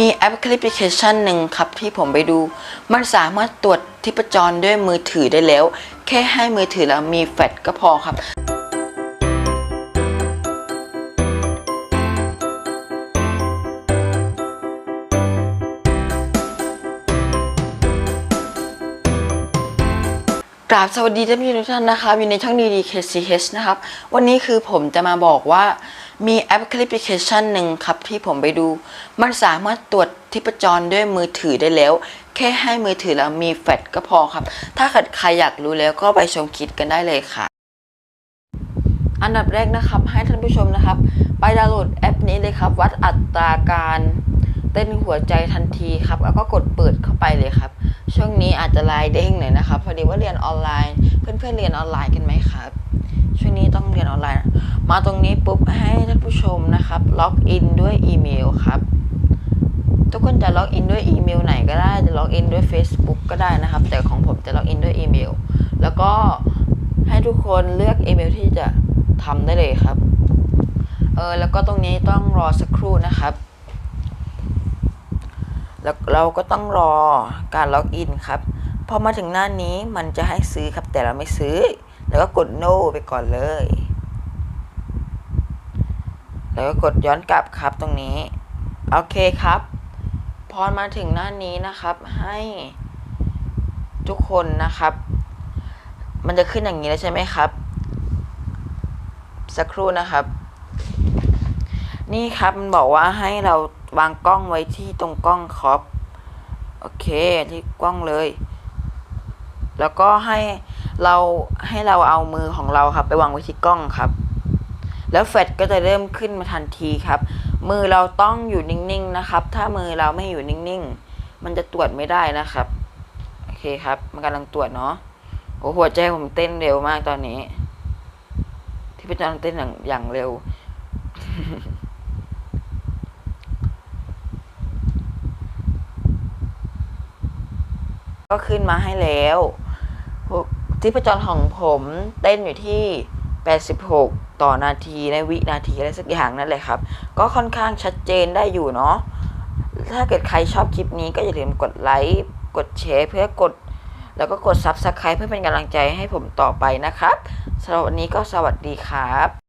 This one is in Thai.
มีแอปพลิเคชันหนึ่งครับที่ผมไปดู มันสามารถตรวจทิพจรด้วยมือถือได้แล้ว แค่ให้มือถือเรามีแฟลชก็พอครับกราบสวัสดีท่านผู้ชมทุกท่านนะครับอยู่ในช่องดีดี KCH นะครับ วันนี้คือผมจะมาบอกว่า มีแอปพลิเคชันหนึ่งครับที่ผมไปดู มันสามารถตรวจทิพจรด้วยมือถือได้แล้ว แค่ให้มือถือเรามีแฟลชก็พอครับ ถ้าเกิดใครอยากรู้แล้วก็ไปชมคลิปกันได้เลยค่ะ อันดับแรกนะครับ ให้ท่านผู้ชมนะครับ ไปดาวน์โหลดแอปนี้เลยครับ วัดอัตราการเต้นหัวใจทันทีครับ แล้วก็กดเปิดเข้าไปเลยครับ ช่วงนี้อาจจะไลน์เด้งหน่อยนะครับพอดีว่าเรียนออนไลน์ เพื่อนๆเรียนออนไลน์กันไหมครับ ช่วงนี้ต้องเรียนออนไลน์ มาตรงนี้ปุ๊บให้ท่านผู้ชมนะครับ ล็อกอินด้วยอีเมลครับ ทุกคนจะล็อกอินด้วยอีเมลไหนก็ได้ จะล็อกอินด้วย Facebook ก็ได้นะครับ แต่ของผมจะล็อกอินด้วยอีเมล แล้วก็ให้ทุกคนเลือกอีเมลที่จะทำได้เลยครับ เออ แล้วก็ตรงนี้ต้องรอสักครู่นะครับ แล้วเราก็ต้องรอการล็อกอินครับ พอมาถึงหน้านี้มันจะให้ซื้อครับ แต่เราไม่ซื้อ แล้วก็กด no ไปก่อนเลย แล้วก็กดย้อนกลับครับตรงนี้ โอเคครับ พอมาถึงหน้านี้นะครับให้ทุกคนนะครับ มันจะขึ้นอย่างนี้แล้วใช่ไหมครับ สักครู่นะครับ นี่ครับมันบอกว่าให้เราวางกล้องไว้ที่ตรงกล้องครอปโอเคที่กล้องเลย แล้วก็ให้เราให้เราเอามือของเราครับ ไปวางไว้ที่กล้องครับ แล้วแฟลชก็จะเริ่มขึ้นมาทันทีครับ มือเราต้องอยู่นิ่งๆนะครับ ถ้ามือเราไม่อยู่นิ่งๆ มันจะตรวจไม่ได้นะครับ โอเคครับ มันกำลังตรวจเนาะโอ้หัวใจผมเต้นเร็วมากตอนนี้ ที่ประจารเต้นอย่างอย่างเร็ว ก็ขึ้นมาให้แล้วที่ประจรของผมเต้นอยู่ที่ 86 ต่อนาทีในวินาทีอะไรสักอย่างนั่นแหละครับ ก็ค่อนข้างชัดเจนได้อยู่เนาะถ้าเกิดใครชอบคลิปนี้ก็อย่าลืมกดไลค์กดแชร์เพื่อกด แล้วก็กด Subscribe เพื่อเป็นกำลังใจให้ผมต่อไปนะครับสำหรับวันนี้ก็สวัสดีครับ